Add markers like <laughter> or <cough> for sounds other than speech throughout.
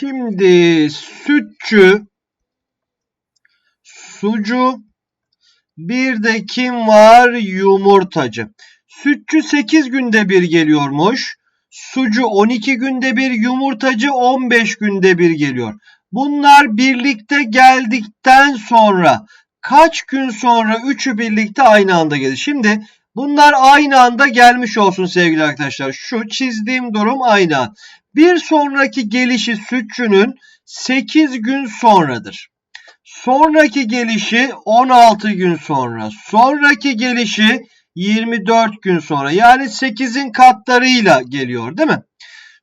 Şimdi sütçü, sucu, bir de kim var? Yumurtacı. Sütçü 8 günde bir geliyormuş. Sucu 12 günde bir, yumurtacı 15 günde bir geliyor. Bunlar birlikte geldikten sonra kaç gün sonra üçü birlikte aynı anda gelir? Şimdi bunlar aynı anda gelmiş olsun sevgili arkadaşlar. Şu çizdiğim durum aynı. Bir sonraki gelişi sütçünün 8 gün sonradır. Sonraki gelişi 16 gün sonra. Sonraki gelişi 24 gün sonra. Yani 8'in katlarıyla geliyor değil mi?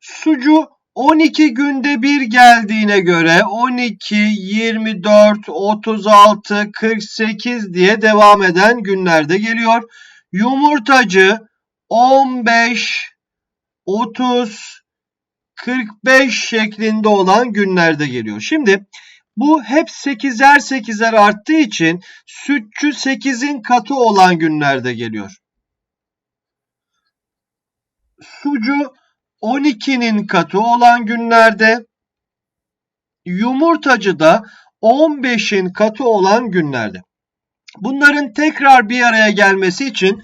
Sucu 12 günde bir geldiğine göre 12, 24, 36, 48 diye devam eden günlerde geliyor. Yumurtacı 15, 30, 45 şeklinde olan günlerde geliyor. Şimdi bu hep 8'er 8'er arttığı için sütçü 8'in katı olan günlerde geliyor. Sucu 12'nin katı olan günlerde, yumurtacı da 15'in katı olan günlerde. Bunların tekrar bir araya gelmesi için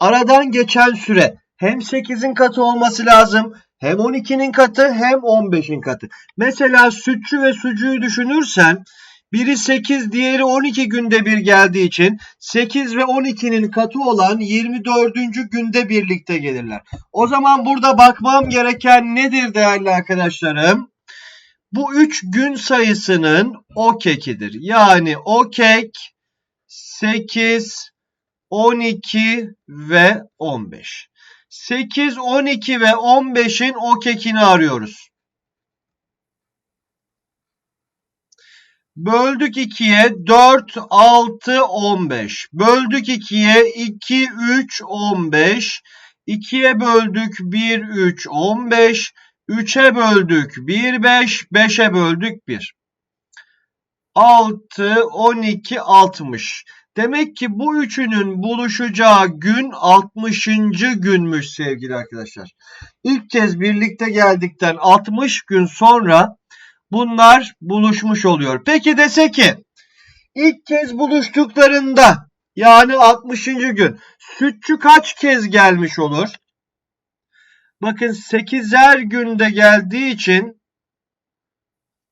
aradan geçen süre hem 8'in katı olması lazım, hem 12'nin katı hem 15'in katı. Mesela sütçü ve sucuğu düşünürsen biri 8 diğeri 12 günde bir geldiği için 8 ve 12'nin katı olan 24. günde birlikte gelirler. O zaman burada bakmam gereken nedir değerli arkadaşlarım? Bu 3 gün sayısının o kekidir. Yani o kek 8, 12 ve 15. 8, 12 ve 15'in o kekini arıyoruz. Böldük 2'ye 4, 6, 15. Böldük 2'ye 2, 3, 15. 2'ye böldük 1, 3, 15. 3'e böldük 1, 5. 5'e böldük 1. 6, 12, 60. Demek ki bu üçünün buluşacağı gün 60. günmüş sevgili arkadaşlar. İlk kez birlikte geldikten 60 gün sonra bunlar buluşmuş oluyor. Peki dese ki ilk kez buluştuklarında yani 60. gün sütçü kaç kez gelmiş olur? Bakın 8'er günde geldiği için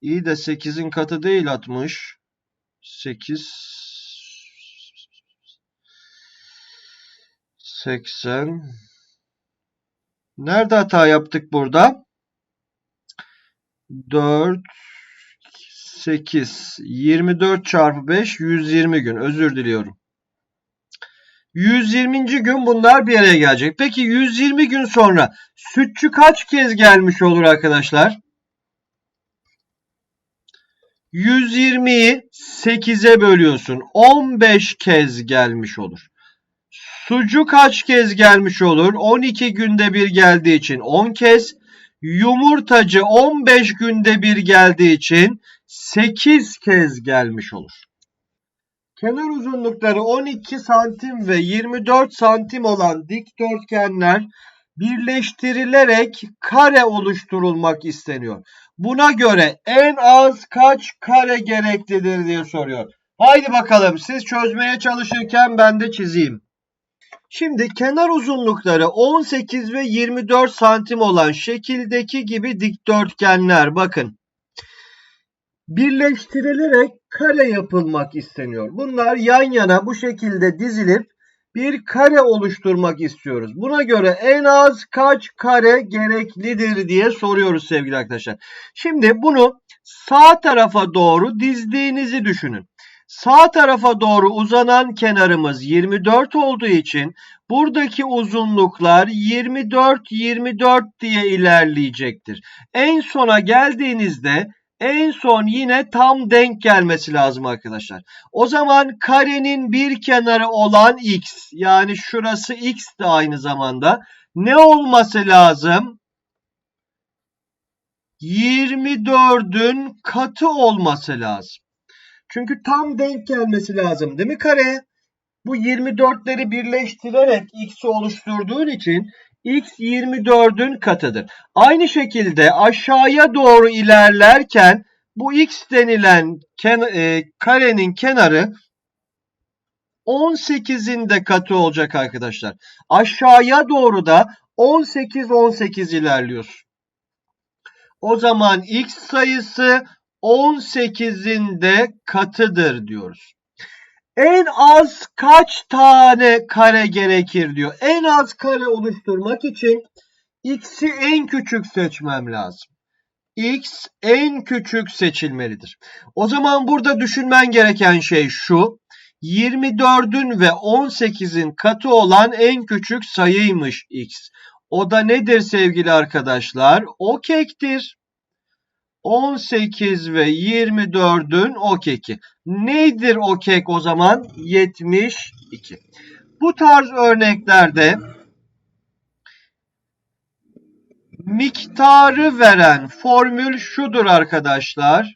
iyi de 8'in katı değil 60. 8 80 Nerede hata yaptık burada? 4 8 24 çarpı 5 120 gün. Özür diliyorum. 120. gün bunlar bir araya gelecek. Peki 120 gün sonra sütçü kaç kez gelmiş olur arkadaşlar? 120'yi 8'e bölüyorsun. 15 kez gelmiş olur. Sucu kaç kez gelmiş olur? 12 günde bir geldiği için 10 kez. Yumurtacı 15 günde bir geldiği için 8 kez gelmiş olur. Kenar uzunlukları 12 santim ve 24 santim olan dikdörtgenler birleştirilerek kare oluşturulmak isteniyor. Buna göre en az kaç kare gereklidir diye soruyor. Haydi bakalım siz çözmeye çalışırken ben de çizeyim. Şimdi kenar uzunlukları 18 ve 24 santim olan şekildeki gibi dikdörtgenler bakın. Birleştirilerek kare yapılmak isteniyor. Bunlar yan yana bu şekilde dizilip bir kare oluşturmak istiyoruz. Buna göre en az kaç kare gereklidir diye soruyoruz sevgili arkadaşlar. Şimdi bunu sağ tarafa doğru dizdiğinizi düşünün. Sağ tarafa doğru uzanan kenarımız 24 olduğu için buradaki uzunluklar 24 24 diye ilerleyecektir. En sona geldiğinizde en son yine tam denk gelmesi lazım arkadaşlar. O zaman karenin bir kenarı olan x yani şurası x de aynı zamanda ne olması lazım? 24'ün katı olması lazım. Çünkü tam denk gelmesi lazım değil mi kare? Bu 24'leri birleştirerek x'i oluşturduğun için x 24'ün katıdır. Aynı şekilde aşağıya doğru ilerlerken bu x denilen ken e, karenin kenarı 18'in de katı olacak arkadaşlar. Aşağıya doğru da 18 18 ilerliyoruz. O zaman x sayısı 18'in de katıdır diyoruz. En az kaç tane kare gerekir diyor. En az kare oluşturmak için x'i en küçük seçmem lazım. x en küçük seçilmelidir. O zaman burada düşünmen gereken şey şu. 24'ün ve 18'in katı olan en küçük sayıymış x. O da nedir sevgili arkadaşlar? O kektir. 18 ve 24'ün o keki. Nedir o kek o zaman? 72. Bu tarz örneklerde miktarı veren formül şudur arkadaşlar.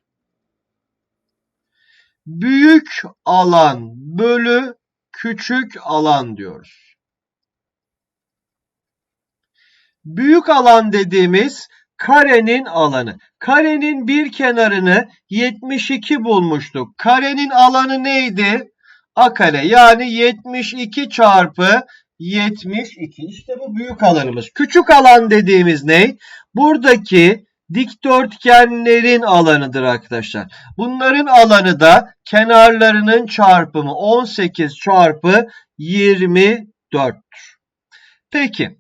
Büyük alan bölü küçük alan diyoruz. Büyük alan dediğimiz karenin alanı. Karenin bir kenarını 72 bulmuştuk. Karenin alanı neydi? A kare yani 72 çarpı 72. İşte bu büyük alanımız. Küçük alan dediğimiz ne? Buradaki dikdörtgenlerin alanıdır arkadaşlar. Bunların alanı da kenarlarının çarpımı 18 çarpı 24'tür. Peki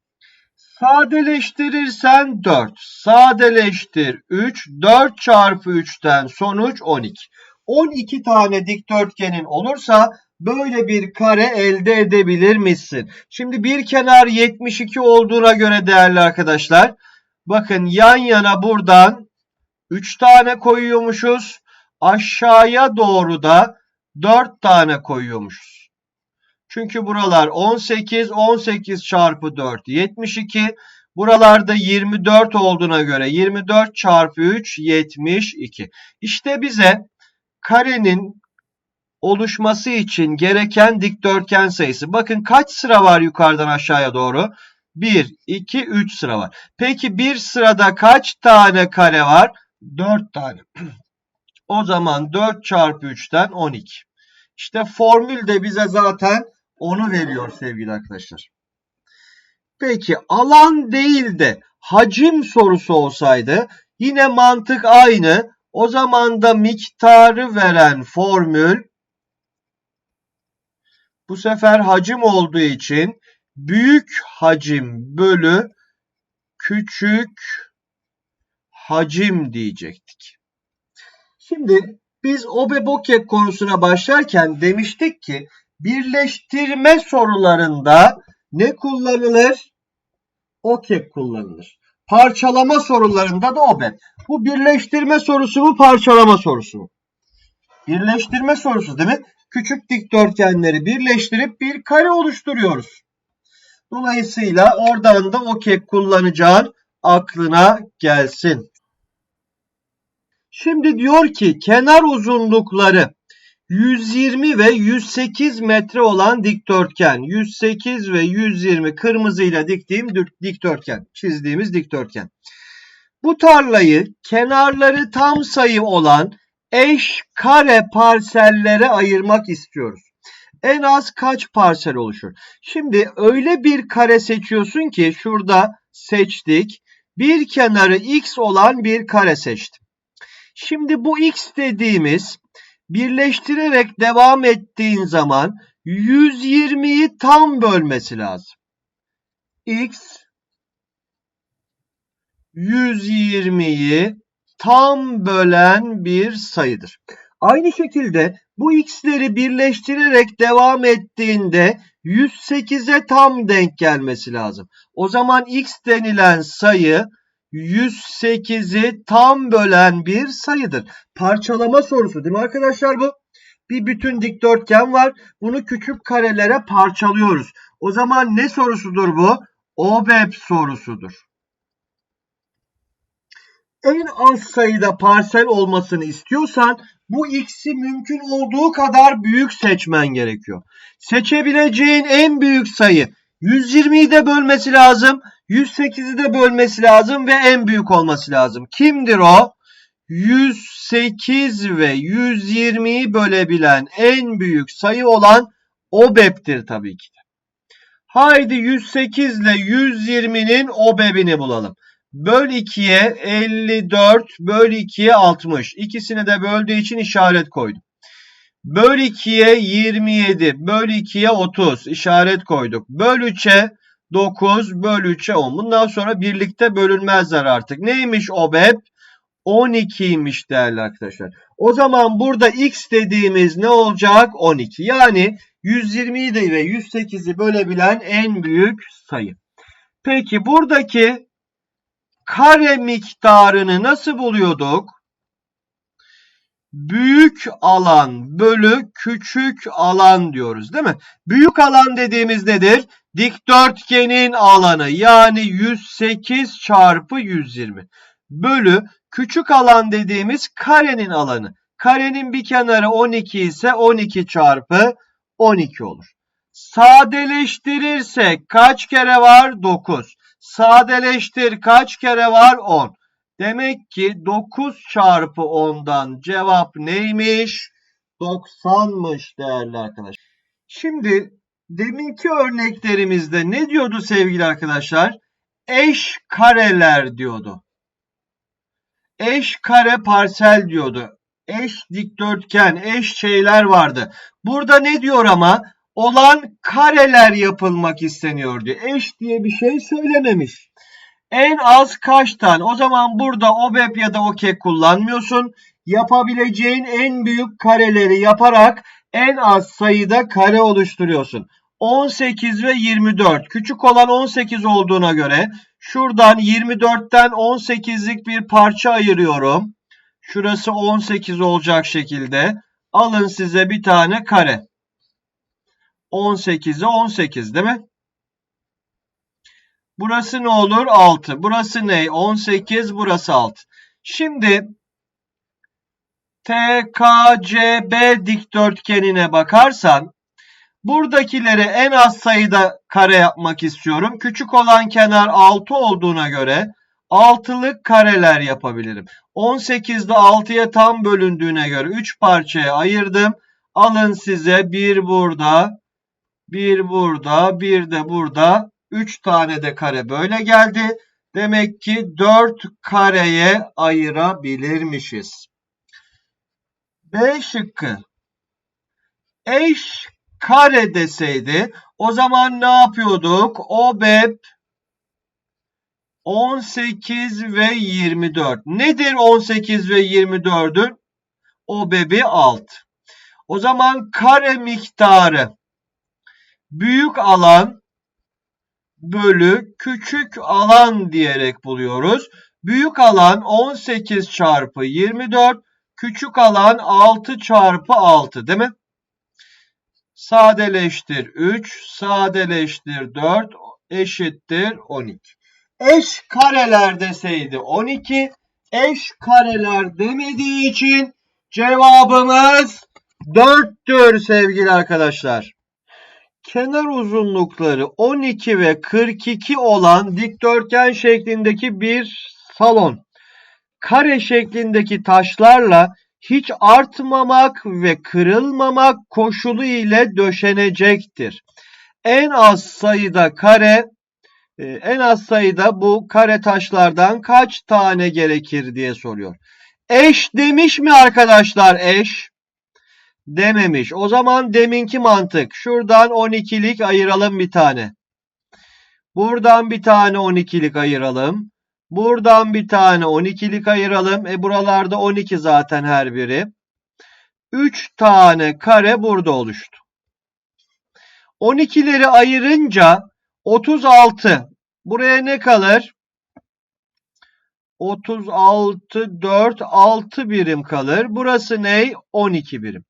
Sadeleştirirsen 4. Sadeleştir 3. 4 çarpı 3'ten sonuç 12. 12 tane dikdörtgenin olursa böyle bir kare elde edebilir misin? Şimdi bir kenar 72 olduğuna göre değerli arkadaşlar. Bakın yan yana buradan 3 tane koyuyormuşuz. Aşağıya doğru da 4 tane koyuyormuşuz. Çünkü buralar 18, 18 çarpı 4 72. Buralarda 24 olduğuna göre 24 çarpı 3 72. İşte bize karenin oluşması için gereken dikdörtgen sayısı. Bakın kaç sıra var yukarıdan aşağıya doğru? 1, 2, 3 sıra var. Peki bir sırada kaç tane kare var? 4 tane. <clears throat> o zaman 4 çarpı 3'ten 12. İşte formül de bize zaten onu veriyor sevgili arkadaşlar. Peki alan değil de hacim sorusu olsaydı yine mantık aynı. O zaman da miktarı veren formül bu sefer hacim olduğu için büyük hacim bölü küçük hacim diyecektik. Şimdi biz Obe-Bokek konusuna başlarken demiştik ki birleştirme sorularında ne kullanılır? OKEK kullanılır. Parçalama sorularında da OBEP. Bu birleştirme sorusu mu parçalama sorusu mu? Birleştirme sorusu değil mi? Küçük dikdörtgenleri birleştirip bir kare oluşturuyoruz. Dolayısıyla oradan da OKEK kullanacağın aklına gelsin. Şimdi diyor ki kenar uzunlukları 120 ve 108 metre olan dikdörtgen. 108 ve 120 kırmızıyla diktiğim dikdörtgen. Çizdiğimiz dikdörtgen. Bu tarlayı kenarları tam sayı olan eş kare parsellere ayırmak istiyoruz. En az kaç parsel oluşur? Şimdi öyle bir kare seçiyorsun ki şurada seçtik. Bir kenarı x olan bir kare seçtim. Şimdi bu x dediğimiz birleştirerek devam ettiğin zaman 120'yi tam bölmesi lazım. X 120'yi tam bölen bir sayıdır. Aynı şekilde bu x'leri birleştirerek devam ettiğinde 108'e tam denk gelmesi lazım. O zaman x denilen sayı 108'i tam bölen bir sayıdır. Parçalama sorusu değil mi arkadaşlar bu? Bir bütün dikdörtgen var. Bunu küçük karelere parçalıyoruz. O zaman ne sorusudur bu? OBEP sorusudur. En az sayıda parsel olmasını istiyorsan bu x'i mümkün olduğu kadar büyük seçmen gerekiyor. Seçebileceğin en büyük sayı 120'yi de bölmesi lazım. 108'i de bölmesi lazım ve en büyük olması lazım. Kimdir o? 108 ve 120'yi bölebilen en büyük sayı olan OBEP'tir tabii ki. Haydi 108 ile 120'nin OBEB'ini bulalım. Böl 2'ye 54, böl 2'ye 60. İkisini de böldüğü için işaret koydum. Böl 2'ye 27, böl 2'ye 30 işaret koyduk. Böl 3'e 9, böl 3'e 10. Bundan sonra birlikte bölünmezler artık. Neymiş OBEP? 12'ymiş değerli arkadaşlar. O zaman burada x dediğimiz ne olacak? 12. Yani 120'yi de ve 108'i bölebilen en büyük sayı. Peki buradaki kare miktarını nasıl buluyorduk? Büyük alan bölü küçük alan diyoruz değil mi? Büyük alan dediğimiz nedir? Dikdörtgenin alanı yani 108 çarpı 120 bölü küçük alan dediğimiz karenin alanı. Karenin bir kenarı 12 ise 12 çarpı 12 olur. Sadeleştirirsek kaç kere var? 9. Sadeleştir kaç kere var? 10. Demek ki 9 çarpı 10'dan cevap neymiş? 90'mış değerli arkadaşlar. Şimdi deminki örneklerimizde ne diyordu sevgili arkadaşlar? Eş kareler diyordu. Eş kare parsel diyordu. Eş dikdörtgen, eş şeyler vardı. Burada ne diyor ama? Olan kareler yapılmak isteniyor diyor. Eş diye bir şey söylememiş. En az kaç tane? O zaman burada OBEP ya da OKE kullanmıyorsun. Yapabileceğin en büyük kareleri yaparak en az sayıda kare oluşturuyorsun. 18 ve 24. Küçük olan 18 olduğuna göre şuradan 24'ten 18'lik bir parça ayırıyorum. Şurası 18 olacak şekilde. Alın size bir tane kare. 18'e 18 değil mi? Burası ne olur? 6. Burası ne? 18. Burası 6. Şimdi TKCB dikdörtgenine bakarsan buradakilere en az sayıda kare yapmak istiyorum. Küçük olan kenar 6 olduğuna göre altılık kareler yapabilirim. 18'de 6'ya tam bölündüğüne göre 3 parçaya ayırdım. Alın size bir burada, bir burada, bir de burada 3 tane de kare böyle geldi. Demek ki 4 kareye ayırabilirmişiz. B şıkkı. Eş kare deseydi o zaman ne yapıyorduk? OBEP 18 ve 24. Nedir 18 ve 24'ün? OBEP'i 6. O zaman kare miktarı büyük alan bölü küçük alan diyerek buluyoruz. Büyük alan 18 çarpı 24, küçük alan 6 çarpı 6 değil mi? Sadeleştir 3, sadeleştir 4 eşittir 12. Eş kareler deseydi 12, eş kareler demediği için cevabımız 4'tür sevgili arkadaşlar kenar uzunlukları 12 ve 42 olan dikdörtgen şeklindeki bir salon kare şeklindeki taşlarla hiç artmamak ve kırılmamak koşulu ile döşenecektir. En az sayıda kare e, en az sayıda bu kare taşlardan kaç tane gerekir diye soruyor. Eş demiş mi arkadaşlar eş? Dememiş. O zaman deminki mantık. Şuradan 12'lik ayıralım bir tane. Buradan bir tane 12'lik ayıralım. Buradan bir tane 12'lik ayıralım. E buralarda 12 zaten her biri. 3 tane kare burada oluştu. 12'leri ayırınca 36. Buraya ne kalır? 36, 4, 6 birim kalır. Burası ne? 12 birim.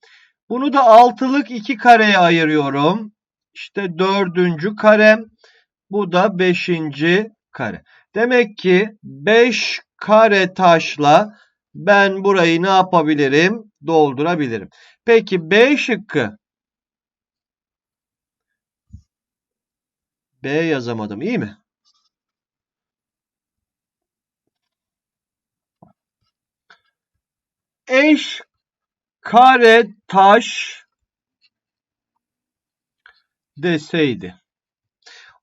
Bunu da altılık iki kareye ayırıyorum. İşte dördüncü karem. Bu da beşinci kare. Demek ki beş kare taşla ben burayı ne yapabilirim? Doldurabilirim. Peki B şıkkı. B yazamadım. İyi mi? Eş kare taş deseydi.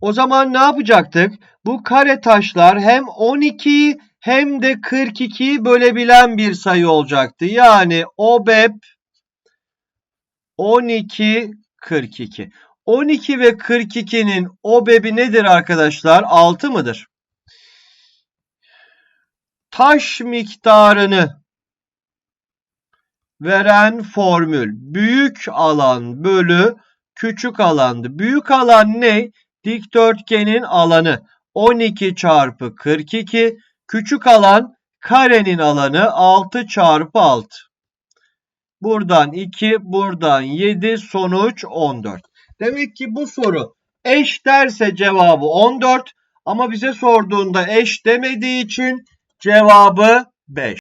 O zaman ne yapacaktık? Bu kare taşlar hem 12'yi hem de 42'yi bölebilen bir sayı olacaktı. Yani OBEP 12 42. 12 ve 42'nin OBEP'i nedir arkadaşlar? 6 mıdır? Taş miktarını veren formül büyük alan bölü küçük alandı. Büyük alan ne? Dikdörtgenin alanı 12 çarpı 42. Küçük alan karenin alanı 6 çarpı 6. Buradan 2, buradan 7, sonuç 14. Demek ki bu soru eş derse cevabı 14 ama bize sorduğunda eş demediği için cevabı 5.